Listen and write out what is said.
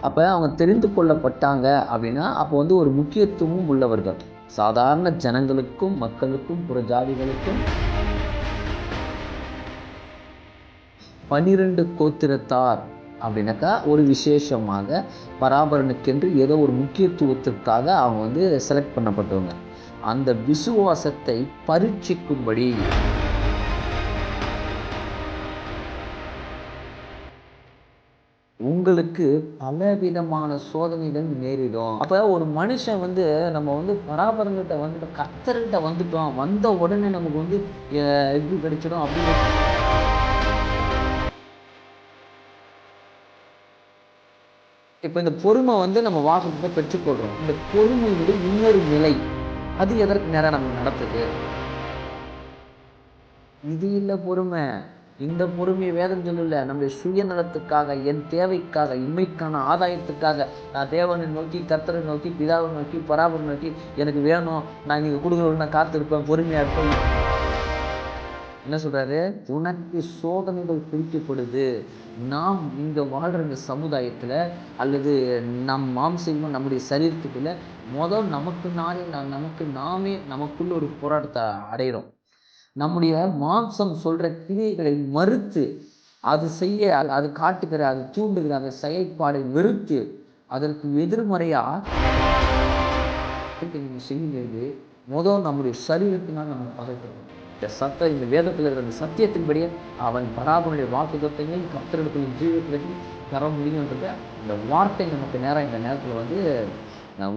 அப்போ அவங்க தெரிந்து கொள்ளப்பட்டாங்க அப்படின்னா அப்போ வந்து ஒரு முக்கியத்துவம் உள்ளவர்கள். சாதாரண ஜனங்களுக்கும் மக்களுக்கும் புற ஜாதிகளுக்கும். பனிரெண்டு கோத்திரத்தார் அப்படின்னாக்கா ஒரு விசேஷமாக பராபரனுக்கென்று ஏதோ ஒரு முக்கியத்துவத்திற்காக அவங்க வந்து செலக்ட் பண்ணப்பட்டவங்க. அந்த விசுவாசத்தை பரீட்சிக்கும்படி உங்களுக்கு பலவிதமான சோதனைகள் நேரிடும். அப்போ ஒரு மனுஷன் வந்து நம்ம வந்து பராபரங்கிட்ட வந்துட்டோம் கத்தர்கிட்ட வந்துட்டோம் வந்த உடனே நமக்கு வந்து இது கிடைச்சிடும் அப்படின்னு. இப்போ இந்த பொறுமை வந்து நம்ம வாசகத்தை பெற்றுக்கொள்கிறோம் இந்த பொறுமையுடைய இன்னொரு நிலை அது எதற்கு நேரம் நம்ம நடத்துது? இது இல்லை பொறுமை. இந்த பொறுமையை வேதம் சொல்லல நம்முடைய சுயநலத்துக்காக என் தேவைக்காக இம்மைக்கான ஆதாயத்துக்காக நான் தேவனை நோக்கி கர்த்தரை நோக்கி பிதாவை நோக்கி பராபரை நோக்கி எனக்கு வேணும். நான் நீங்கள் கொடுக்குறவங்க நான் காத்திருப்பேன். பொறுமையாக இருப்பேன். என்ன சொல்கிறாரு உனக்கு சோதனைகள் பிரிக்கப்படுது நாம் இங்கே வாழ்கிற இந்த சமுதாயத்தில் அல்லது நம் மாம்சமும் நம்முடைய சரீரத்துக்குள்ள முதல் நமக்கு நானே நான் நமக்கு நாமே நமக்குள்ள ஒரு போராட்டத்தை அடைகிறோம் நம்முடைய மாம்சம் சொல்கிற கிரியைகளை மறுத்து அது செய்ய அது- அது காட்டுகிற அது தூண்டுகிற அந்த செயல்பாடை வெறுத்து அதற்கு எதிர்மறையாக நீங்கள் செய்யும்போது முதல் நம்முடைய சரீரத்தினால் நம்ம பகைக்கிறோம் இந்த சத்த இந்த வேதத்தில் இருக்கிற அந்த சத்தியத்தின்படியே அவன் பராபனுடைய வாக்குதத்தையும் கத்தரெடுக்கும் ஜீவத்திலையும் தர முடியும்ன்றத இந்த வார்த்தை நமக்கு நேரம் இந்த நேரத்தில் வந்து நான்